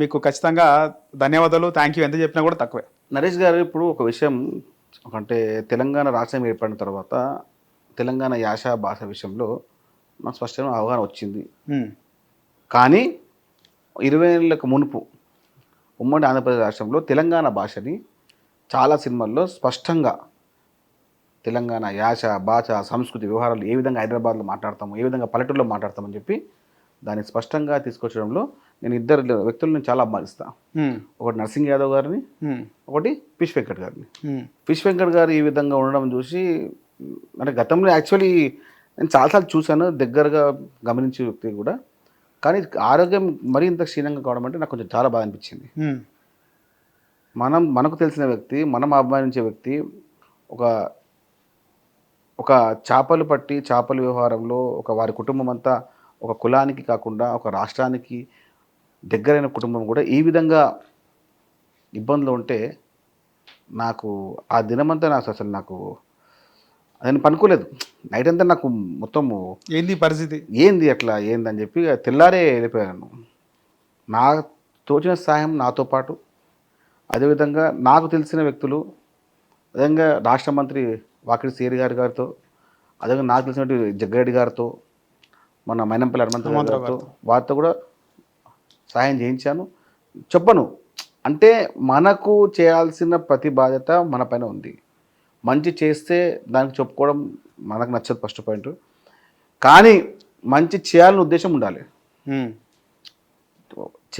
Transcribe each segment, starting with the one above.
మీకు ఖచ్చితంగా ధన్యవాదాలు. థ్యాంక్ యూ ఎంత చెప్పినా కూడా తక్కువే. నరేష్ గారు ఇప్పుడు ఒక విషయం అంటే తెలంగాణ రాష్ట్రం ఏర్పడిన తర్వాత తెలంగాణ యాస భాష విషయంలో నాకు స్పష్టమైన అవగాహన వచ్చింది. కానీ ఇరవై ఏళ్ళకు మునుపు ఉమ్మడి ఆంధ్రప్రదేశ్ రాష్ట్రంలో తెలంగాణ భాషని చాలా సినిమాల్లో స్పష్టంగా తెలంగాణ యాస భాష సంస్కృతి వ్యవహారాలు ఏ విధంగా హైదరాబాద్లో మాట్లాడతాము ఏ విధంగా పల్లెటూరులో మాట్లాడతామని చెప్పి దాన్ని స్పష్టంగా తీసుకొచ్చడంలో నేను ఇద్దరు వ్యక్తులను చాలా అభిమానిస్తాను ఉమ్, ఒకటి నర్సింగ్ యాదవ్ గారిని ఒకటి ఫిష్ వెంకట్ గారిని. ఫిష్ వెంకట్ గారు ఈ విధంగా ఉండడం చూసి అంటే గతంలో యాక్చువల్లీ నేను చాలాసార్లు చూశాను దగ్గరగా గమనించే వ్యక్తి కూడా. కానీ ఆరోగ్యం మరింత క్షీణంగా కావడం అంటే నాకు కొంచెం చాలా బాగా అనిపించింది. మనం మనకు తెలిసిన వ్యక్తి మనం అభిమానించే వ్యక్తి ఒక ఒక చేపలు పట్టి చేపల వ్యవహారంలో ఒక వారి కుటుంబం అంతా ఒక కులానికి కాకుండా ఒక రాష్ట్రానికి దగ్గరైన కుటుంబం కూడా ఈ విధంగా ఇబ్బందులు ఉంటే నాకు ఆ దినమంతా నాకు అసలు నాకు నేను పనుకోలేదు. నైట్ అంతా నాకు మొత్తము ఏంది పరిస్థితి? ఏంది అట్లా ఏందని చెప్పి తెల్లారే వెళ్ళిపోయాను. నా తోచిన సహాయం నాతో పాటు అదేవిధంగా నాకు తెలిసిన వ్యక్తులు అదేవిధంగా రాష్ట్ర మంత్రి వాకిడి సీరి గారి గారితో అదేవిధంగా నాకు తెలిసినటువంటి జగ్గారెడ్డి గారితో మన మైనంపల్లి హనుమంతరావు గారితో. వారితో కూడా సహాయం చేయించాను. చెప్పను. అంటే మనకు చేయాల్సిన ప్రతి బాధ్యత మన పైన ఉంది. మంచి చేస్తే దానికి చెప్పుకోవడం మనకు నచ్చదు ఫస్ట్ పాయింట్. కానీ మంచి చేయాలని ఉద్దేశం ఉండాలి.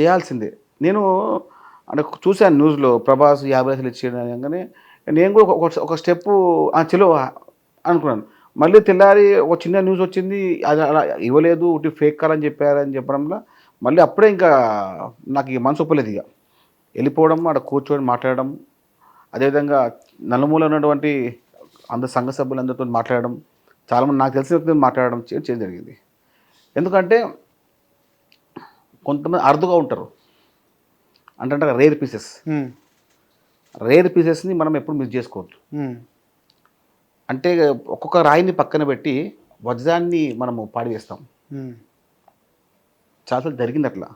చేయాల్సిందే. నేను అంటే చూశాను న్యూస్లో ప్రభాస్ యాభై లక్షలు ఇచ్చేయగానే నేను కూడా ఒక స్టెప్ చలో అనుకున్నాను. మళ్ళీ తెల్లారి ఒక చిన్న న్యూస్ వచ్చింది. అది అలా ఇవ్వలేదు ఒకటి ఫేక్ కాల్ అని చెప్పారని చెప్పడంలో మళ్ళీ అప్పుడే ఇంకా నాకు ఇక మనసు ఒప్పలేదు ఇక. వెళ్ళిపోవడం అక్కడ కూర్చొని మాట్లాడడం అదేవిధంగా నలుమూల ఉన్నటువంటి అందరు సంఘ సభ్యులందరితో మాట్లాడడం చాలామంది నాకు తెలిసిన వ్యక్తులతో మాట్లాడడం చేయడం జరిగింది. ఎందుకంటే కొంతమంది అరుదుగా ఉంటారు. అంటే రేర్ పీసెస్ రేర్ పీసెస్ని మనం ఎప్పుడు మిస్ చేసుకోవద్దు. అంటే ఒక్కొక్క రాయిని పక్కన పెట్టి వజ్రాన్ని మనము పాడివేస్తాం చాలాసార్లు జరిగింది అట్లా.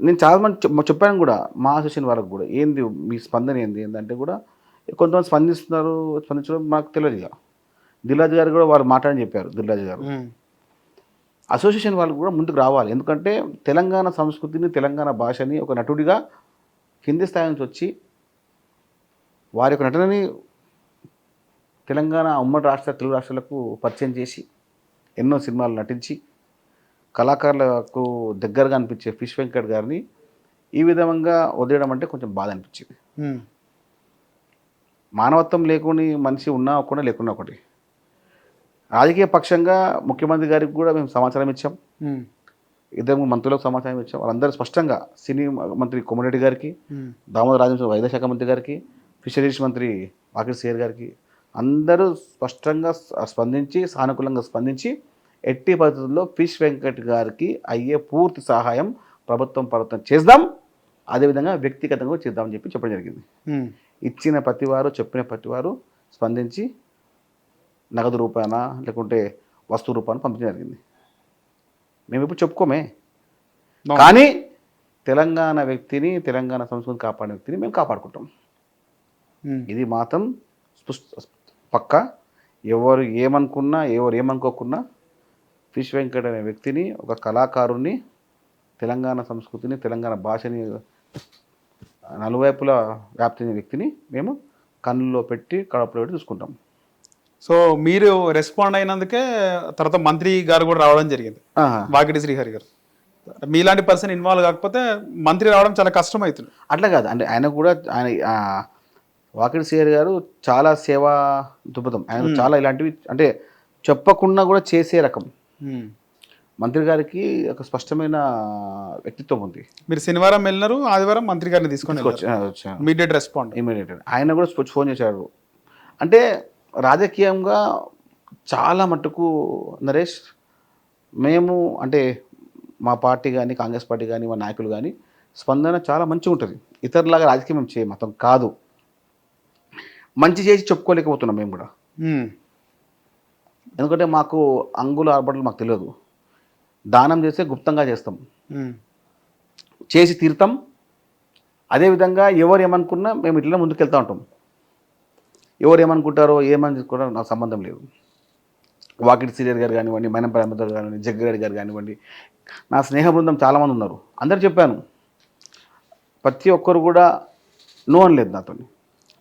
నేను చాలా మంది చెప్- చెప్పాను కూడా మా అసోసియేషన్ వాళ్ళకి కూడా ఏంది మీ స్పందన ఏంది? ఏంటంటే కూడా కొంతమంది స్పందిస్తున్నారు స్పందించడం మాకు తెలియదు ఇక. దిల్రాజు గారు కూడా వారు మాట్లాడని చెప్పారు దిల్రాజు గారు. అసోసియేషన్ వాళ్ళు కూడా ముందుకు రావాలి. ఎందుకంటే తెలంగాణ సంస్కృతిని తెలంగాణ భాషని ఒక నటుడిగా కింది స్థాయి నుంచి వచ్చి వారి యొక్క నటనని తెలంగాణ ఉమ్మడి రాష్ట్ర తెలుగు రాష్ట్రాలకు పరిచయం చేసి ఎన్నో సినిమాలు నటించి కళాకారులకు దగ్గరగా అనిపించే ఫిష్ వెంకట్ గారిని ఈ విధంగా వదిలేయడం అంటే కొంచెం బాధ అనిపించింది. మానవత్వం లేకుని మనిషి ఉన్నా ఒకటి లేకున్నా ఒకటి. రాజకీయ పక్షంగా ముఖ్యమంత్రి గారికి కూడా మేము సమాచారం ఇచ్చాం. ఇద్దరు మంత్రులకు సమాచారం ఇచ్చాం. వాళ్ళందరూ స్పష్టంగా సినీ మంత్రి కొమరెడ్డి గారికి దామోదర రాజేంద్ర వైద్య శాఖ మంత్రి గారికి ఫిషరీస్ మంత్రి వాకిటి సేర్ గారికి అందరూ స్పష్టంగా స్ప- స్పందించి సానుకూలంగా స్పందించి ఎట్టి పరిస్థితుల్లో ఫిష్ వెంకట్ గారికి అయ్యే పూర్తి సహాయం ప్రభుత్వం ప్రభుత్వం చేద్దాం. అదేవిధంగా వ్యక్తిగతంగా చేద్దామని చెప్పి చెప్పడం జరిగింది. ఇచ్చిన ప్రతివారు చెప్పిన ప్రతివారు స్పందించి నగదు రూపాయన లేకుంటే వస్తువు రూపాయన పంపించడం జరిగింది. మేము ఇప్పుడు చెప్పుకోమే. కానీ తెలంగాణ వ్యక్తిని తెలంగాణ సంస్కృతిని కాపాడే వ్యక్తిని మేము కాపాడుకుంటాం. ఇది మాత్రం పక్క. ఎవరు ఏమనుకున్నా ఎవరు ఏమనుకోకున్నా ఫిష్ వెంకట్ అనే వ్యక్తిని ఒక కళాకారుణ్ణి తెలంగాణ సంస్కృతిని తెలంగాణ భాషని నలువైపులా వ్యాప్తి వ్యక్తిని మేము కన్నులో పెట్టి కడపలో పెట్టి చూసుకుంటాం. సో మీరు రెస్పాండ్ అయినందుకే తర్వాత మంత్రి గారు కూడా రావడం జరిగింది. వాకిటి శ్రీహరి గారు. మీలాంటి పర్సన్ ఇన్వాల్వ్ కాకపోతే మంత్రి రావడం చాలా కష్టం అవుతుంది అట్లా కాదు. అంటే ఆయన కూడా ఆయన వాకిడి సిఆర్ గారు చాలా సేవా దృక్పథం ఆయన చాలా ఇలాంటివి అంటే చెప్పకుండా కూడా చేసే రకం. మంత్రి గారికి ఒక స్పష్టమైన వ్యక్తిత్వం ఉంది. మీరు శనివారం వెళ్ళినారు ఆదివారం మంత్రి గారిని తీసుకొని ఇమీడియట్ రెస్పాండ్ ఇమీడియట్ ఆయన కూడా ఫోన్ చేశారు. అంటే రాజకీయంగా చాలా మట్టుకు నరేష్ మేము అంటే మా పార్టీ కానీ కాంగ్రెస్ పార్టీ కానీ మా నాయకులు కానీ స్పందన చాలా మంచిగా ఉంటుంది. ఇతరులాగా రాజకీయం మేము చేయం మొత్తం కాదు. మంచి చేసి చెప్పుకోలేకపోతున్నాం మేము కూడా. ఎందుకంటే మాకు అంగుల ఆర్బట్లు మాకు తెలియదు. దానం చేస్తే గుప్తంగా చేస్తాం. చేసి తీరుతాం. అదేవిధంగా ఎవరు ఏమనుకున్నా మేము ఇట్లా ముందుకెళ్తూ ఉంటాం. ఎవరు ఏమనుకుంటారో ఏమనుకుంటారో నాకు సంబంధం లేదు. వాకిటి సీరియర్ గారు కానివ్వండి మైనం పరమేశ్వర్ గారు కానివ్వండి జగ్గిరెడ్డి గారు కానివ్వండి నా స్నేహ బృందం చాలామంది ఉన్నారు. అందరు చెప్పాను. ప్రతి ఒక్కరు కూడా నో అనలేదు నాతో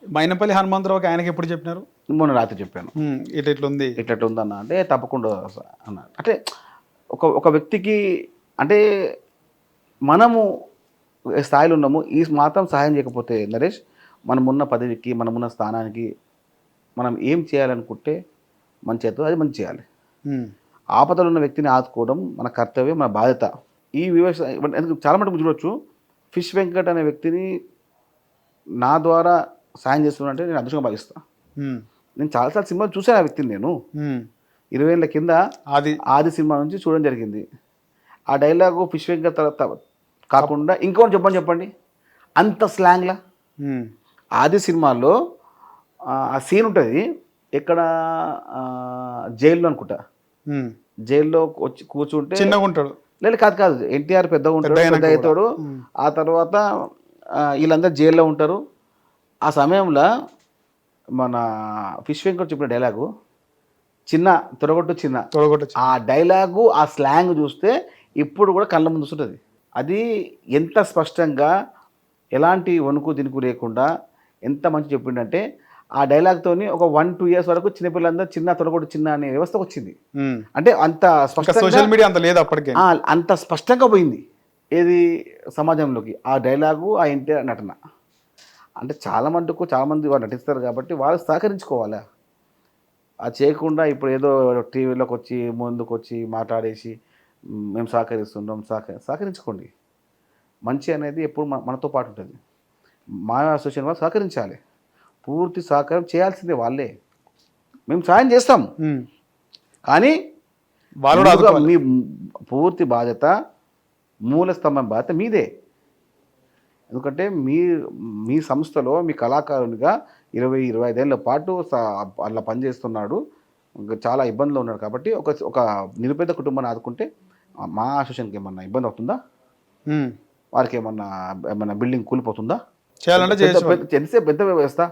మైనపల్లి హనుమంతరావుకి ఆయనకి ఎప్పుడు చెప్పినారు? మొన్న రాత్రి చెప్పాను. ఉమ్, ఇటు ఇట్లా ఉంది ఇట్లా ఉందన్న అంటే తప్పకుండా స- అన్న. అంటే ఒక ఒక వ్యక్తికి అంటే మనము స్థాయిలో ఉన్నాము ఈ మాత్రం సహాయం చేయకపోతే నరేష్ మనమున్న పదవికి మనమున్న స్థానానికి మనం ఏం చేయాలనుకుంటే మన చేత అది మంచి చేయాలి. ఆపదలో ఉన్న వ్యక్తిని ఆదుకోవడం మన కర్తవ్యం మన బాధ్యత. ఈ ఎందుకు చాలా మటుకు చూడొచ్చు ఫిష్ వెంకట్ అనే వ్యక్తిని నా ద్వారా సాయం చేస్తున్నంటే నేను అదృష్టంగా భావిస్తాను నేను చాలాసార్లు సినిమాలు చూశాను ఆ వ్యక్తిని నేను. ఇరవై ఏళ్ళ కింద అది ఆది సినిమా నుంచి చూడడం జరిగింది. ఆ డైలాగు ఫిష్ వెంకట్ తర్వాత కాకుండా ఇంకోటి చెప్పండి చెప్పండి. అంత స్లాంగ్లా. ఆది సినిమాలో ఆ, సీన్ ఉంటుంది. ఎక్కడ ఆ, జైల్లో అనుకుంటా. జైల్లో వచ్చి కూర్చుంటే చిన్నగా ఉంటాడు. లేదు కాదు కాదు. ఎన్టీఆర్ పెద్దగా ఉంటాడు పెద్ద అవుతాడు. ఆ తర్వాత వీళ్ళందరూ జైల్లో ఉంటారు. ఆ సమయంలో మన ఫిష్ వెంకట్ చెప్పిన డైలాగు చిన్న తొడగొట్టు చిన్న. తొడగొట్టచ్చు ఆ డైలాగు ఆ స్లాంగ్ చూస్తే ఇప్పుడు కూడా కళ్ళ ముందు వస్తుంటుంది. అది ఎంత స్పష్టంగా ఎలాంటి వణుకు దినుకు లేకుండా ఎంత మంచి చెప్పిండంటే ఆ డైలాగ్తోని ఒక వన్ టూ ఇయర్స్ వరకు చిన్నపిల్లలందరూ చిన్న తొడగొట్టు చిన్న అనే వ్యవస్థ వచ్చింది. అంటే అంత స్పష్టంగా సోషల్ మీడియా అంత లేదు అప్పటికే. అంత స్పష్టంగా పోయింది. ఏది సమాజంలోకి? ఆ డైలాగు ఆ ఎన్టీఆర్ నటన. అంటే చాలా మటుకు చాలా మంది వాళ్ళు నటిస్తారు కాబట్టి వాళ్ళు సహకరించుకోవాలా? అది చేయకుండా ఇప్పుడు ఏదో టీవీలోకి వచ్చి ముందుకు వచ్చి మాట్లాడేసి "మ్, మేము సహకరిస్తున్నాం సహక సహకరించుకోండి. మంచి అనేది ఎప్పుడు మన మనతో పాటు ఉంటుంది. మా అసోసియేషన్ వాళ్ళు సహకరించాలి. పూర్తి సహకారం చేయాల్సిందే వాళ్ళే. మేము సాయం చేస్తాం. కానీ వాళ్ళు. మీ పూర్తి బాధ్యత మూల స్తంభం బాధ్యత మీదే. ఎందుకంటే మీ మీ సంస్థలో మీ కళాకారునిగా ఇరవై ఇరవై ఐదేళ్ళ పాటు అలా పనిచేస్తున్నాడు. ఇంకా చాలా ఇబ్బందులు ఉన్నాడు కాబట్టి ఒక ఒక నిరుపేద కుటుంబాన్ని ఆదుకుంటే మా అసోసియేషన్కి ఏమన్నా ఇబ్బంది అవుతుందా. వారికి ఏమన్నా ఏమన్నా బిల్డింగ్ కూలిపోతుందా? చేయాలంటే పెద్ద- వ్యవస్థ.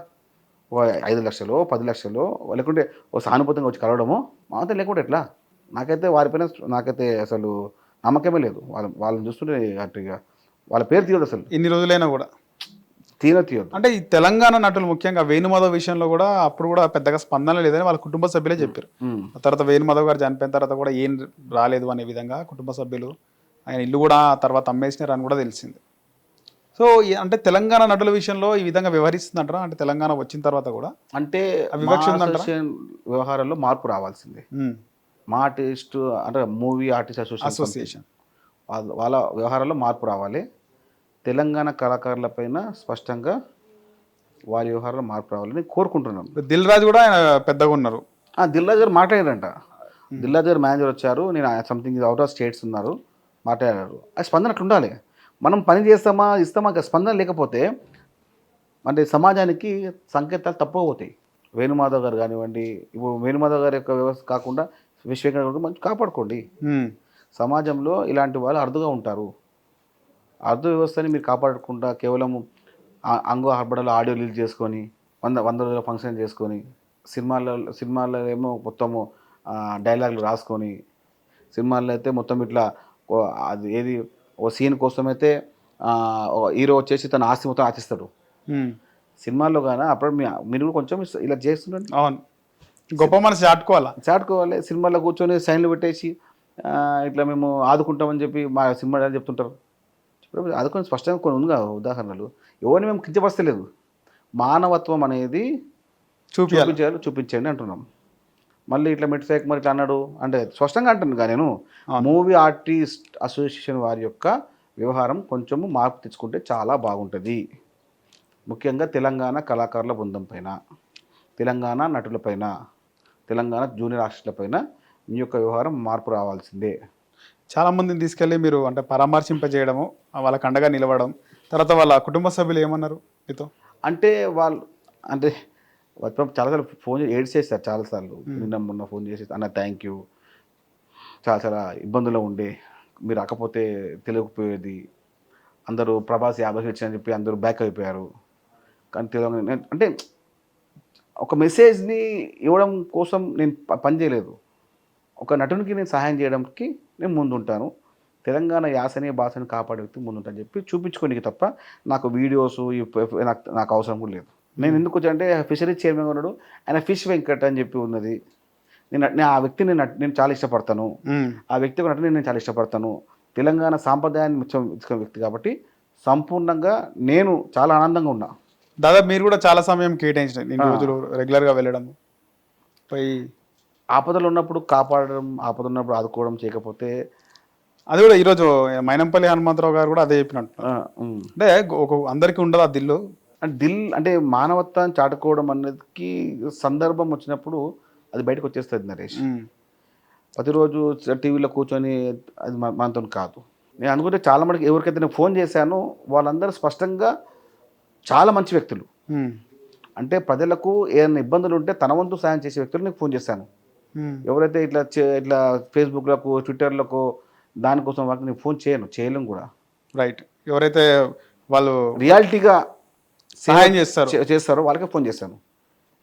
ఓ ఐదు లక్షలు పది లక్షలు లేకుంటే ఓ సానుభూతంగా వచ్చి కలవడము? మాతో లేకుంటే ఎట్లా? నాకైతే వారిపైన నాకైతే అసలు నమ్మకమే లేదు. వాళ్ళ వాళ్ళని చూస్తుంటే అటు ఇక వాళ్ళ పేరు తీయదు అసలు. ఇన్ని రోజులైనా కూడా. తీన తీయదు అంటే ఈ తెలంగాణ నటులు ముఖ్యంగా వేణుమాధవ్ విషయంలో కూడా అప్పుడు కూడా పెద్దగా స్పందన లేదని వాళ్ళ కుటుంబ సభ్యులే చెప్పారు. తర్వాత వేణుమాధవ్ గారు చనిపోయిన తర్వాత కూడా ఏం రాలేదు అనే విధంగా కుటుంబ సభ్యులు ఆయన ఇల్లు కూడా ఆ తర్వాత అమ్మేసినారు అని కూడా తెలిసింది. సో అంటే తెలంగాణ నటుల విషయంలో ఈ విధంగా వ్యవహరిస్తుందంటారా? అంటే తెలంగాణ వచ్చిన తర్వాత కూడా? అంటే వివక్ష వ్యవహారంలో మార్పు రావాల్సిందే. మా ఆర్టిస్ట్ అంటే మూవీ ఆర్టిస్ట్ అసోసియేషన్ అసోసియేషన్. వాళ్ళ వాళ్ళ వ్యవహారాల్లో మార్పు రావాలి. తెలంగాణ కళాకారులపైన స్పష్టంగా వారి వ్యవహారంలో మార్పు రావాలని కోరుకుంటున్నాను ఇప్పుడు దిల్ రాజు కూడా ఆయన పెద్దగా ఉన్నారు. ఆ, దిల్రాజ్ గారు మాట్లాడారంట. దిల్రాజ్ గారు మేనేజర్ వచ్చారు. నేను సంథింగ్ అవుట్ ఆఫ్ స్టేట్స్ ఉన్నారు. మాట్లాడారు. ఆ స్పందన అట్లా ఉండాలి. మనం పని చేస్తామా ఇస్తామా స్పందన లేకపోతే అంటే సమాజానికి సంకేతాలు తప్పకపోతాయి వేణుమాధవ్ గారు కానివ్వండి ఇప్పుడు వేణుమాధవ్ గారి యొక్క వ్యవస్థ కాకుండా విశ్వేశ్వర గారు మంచి కాపాడుకోండి. సమాజంలో ఇలాంటి వాళ్ళు అరుదుగా ఉంటారు. అర్థ వ్యవస్థని మీరు కాపాడకుండా కేవలం అంగో హర్బడలో ఆడియో రిలీజ్ చేసుకొని వంద వంద రోజుల ఫంక్షన్ చేసుకొని సినిమాల్లో సినిమాల్లో ఏమో మొత్తము డైలాగులు రాసుకొని సినిమాల్లో అయితే మొత్తం ఇట్లా అది ఏది ఓ సీన్ కోసం అయితే హీరో వచ్చేసి తన ఆస్తి మొత్తం ఆశిస్తాడు ఉమ్, సినిమాల్లో కానీ అప్పుడు మీ- మీరు కూడా కొంచెం ఇలా చేస్తుండండి. అవును. గొప్ప మనసు చాటుకోవాలా? చాటుకోవాలి. సినిమాలో కూర్చొని సైన్లు పెట్టేసి ఇట్లా మేము ఆదుకుంటామని చెప్పి మా సినిమా డైరెక్టర్ చెప్పినప్పుడు ఆదుకొని స్పష్టంగా కొన్ని ఉందిగా ఉదాహరణలు. ఎవరిని మేము కించపరచలేదు. మానవత్వం అనేది చూపించాలి. చూపించండి అంటున్నాం. మళ్ళీ ఇట్లా మెట్రిక్ మరి ఇట్లా అన్నాడు అంటే స్పష్టంగా అంటాను కానీ నేను. మూవీ ఆర్టిస్ట్ అసోసియేషన్ వారి యొక్క వ్యవహారం కొంచెము మార్పు తెచ్చుకుంటే చాలా బాగుంటుంది. ముఖ్యంగా తెలంగాణ కళాకారుల బృందం పైన తెలంగాణ నటులపైన తెలంగాణ జూనియర్ ఆర్టిస్టులపైన మీ యొక్క వ్యవహారం మార్పు రావాల్సిందే. చాలా మందిని తీసుకెళ్ళి మీరు అంటే పరామర్శింపజేయడము వాళ్ళకి అండగా నిలవడం తర్వాత వాళ్ళ కుటుంబ సభ్యులు ఏమన్నారు మీతో? అంటే వాళ్ళు అంటే చాలాసార్లు ఫోన్ చేసి ఏడ్స్ చేస్తారు చాలాసార్లు నిన్న మొన్న ఫోన్ చేసి అన్న థ్యాంక్ యూ. చాలా చాలా ఇబ్బందుల్లో ఉండే. మీరు రాకపోతే తెలియకపోయేది. అందరూ ప్రభాస్ యాభై అని చెప్పి అందరూ బ్యాక్ అయిపోయారు. కానీ తెలంగాణ నేను- అంటే ఒక మెసేజ్ని ఇవ్వడం కోసం నేను పని చేయలేదు. ఒక నటునికి నేను సహాయం చేయడానికి నేను ముందుంటాను. తెలంగాణ యాసని భాషని కాపాడే వ్యక్తి ముందుంటాను చెప్పి చూపించుకోనికి తప్ప నాకు వీడియోస్ ప- ప- నాకు నాకు అవసరం కూడా లేదు. నేను ఎందుకు వచ్చా అంటే ఫిషరీస్ చైర్మన్ ఉన్నాడు. ఆయన ఫిష్ వెంకట్ అని చెప్పి ఉన్నది. నేను నేను ఆ వ్యక్తిని నేను చాలా ఇష్టపడతాను. ఆ వ్యక్తి నటుని నేను చాలా ఇష్టపడతాను. తెలంగాణ సాంప్రదాయాన్ని మిచ్చం ఇచ్చిన వ్యక్తి కాబట్టి సంపూర్ణంగా నేను చాలా ఆనందంగా ఉన్నా. దాదాపు మీరు కూడా చాలా సమయం కేటాయించిన ఇన్ని ఆ. రోజులు రెగ్యులర్గా వెళ్ళడం పోయి ఆపదలు ఉన్నప్పుడు కాపాడడం ఆపద ఉన్నప్పుడు ఆదుకోవడం చేయకపోతే అది కూడా ఈరోజు మైనంపల్లి హనుమంతరావు గారు కూడా అదే చెప్పినట్టు. అంటే ఒక అందరికీ ఉండదు ఆ దిల్లు అంటే దిల్ అంటే మానవత్వాన్ని చాటుకోవడం అనేది సందర్భం వచ్చినప్పుడు అది బయటకు వచ్చేస్తుంది నరేష్. ప్రతిరోజు టీవీలో కూర్చొని అది మన- మనతో కాదు నేను అనుకుంటే చాలా మందికి ఎవరికైతే నేను ఫోన్ చేశానో వాళ్ళందరూ స్పష్టంగా చాలా మంచి వ్యక్తులు. అంటే ప్రజలకు ఏదైనా ఇబ్బందులు ఉంటే తన వంతు సాయం చేసే వ్యక్తులు నీకు ఫోన్ చేశాను. ఎవరైతే ఇట్లా చే- ఇట్లా ఫేస్బుక్లకు ట్విట్టర్లకు దానికోసం వాళ్ళకి నేను ఫోన్ చేయను చేయలేం కూడా. రైట్ ఎవరైతే వాళ్ళు రియాలిటీగా సహాయం చేస్తారు. చేస్తారో వాళ్ళకే ఫోన్ చేశాను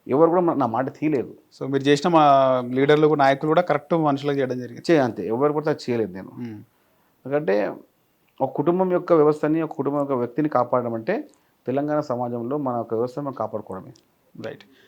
ఎవరు కూడా నా మాట తీయలేదు. సో మీరు చేసిన మా లీడర్లు నాయకులు కూడా కరెక్ట్ మనుషులకు చేయడం జరిగింది. చే అంతే. ఎవరు కూడా చేయలేదు నేను. ఉమ్. ఎందుకంటే ఒక కుటుంబం యొక్క వ్యవస్థని ఒక కుటుంబం యొక్క వ్యక్తిని కాపాడడం అంటే తెలంగాణ సమాజంలో మన యొక్క వ్యవస్థను మనం కాపాడుకోవడమే. Right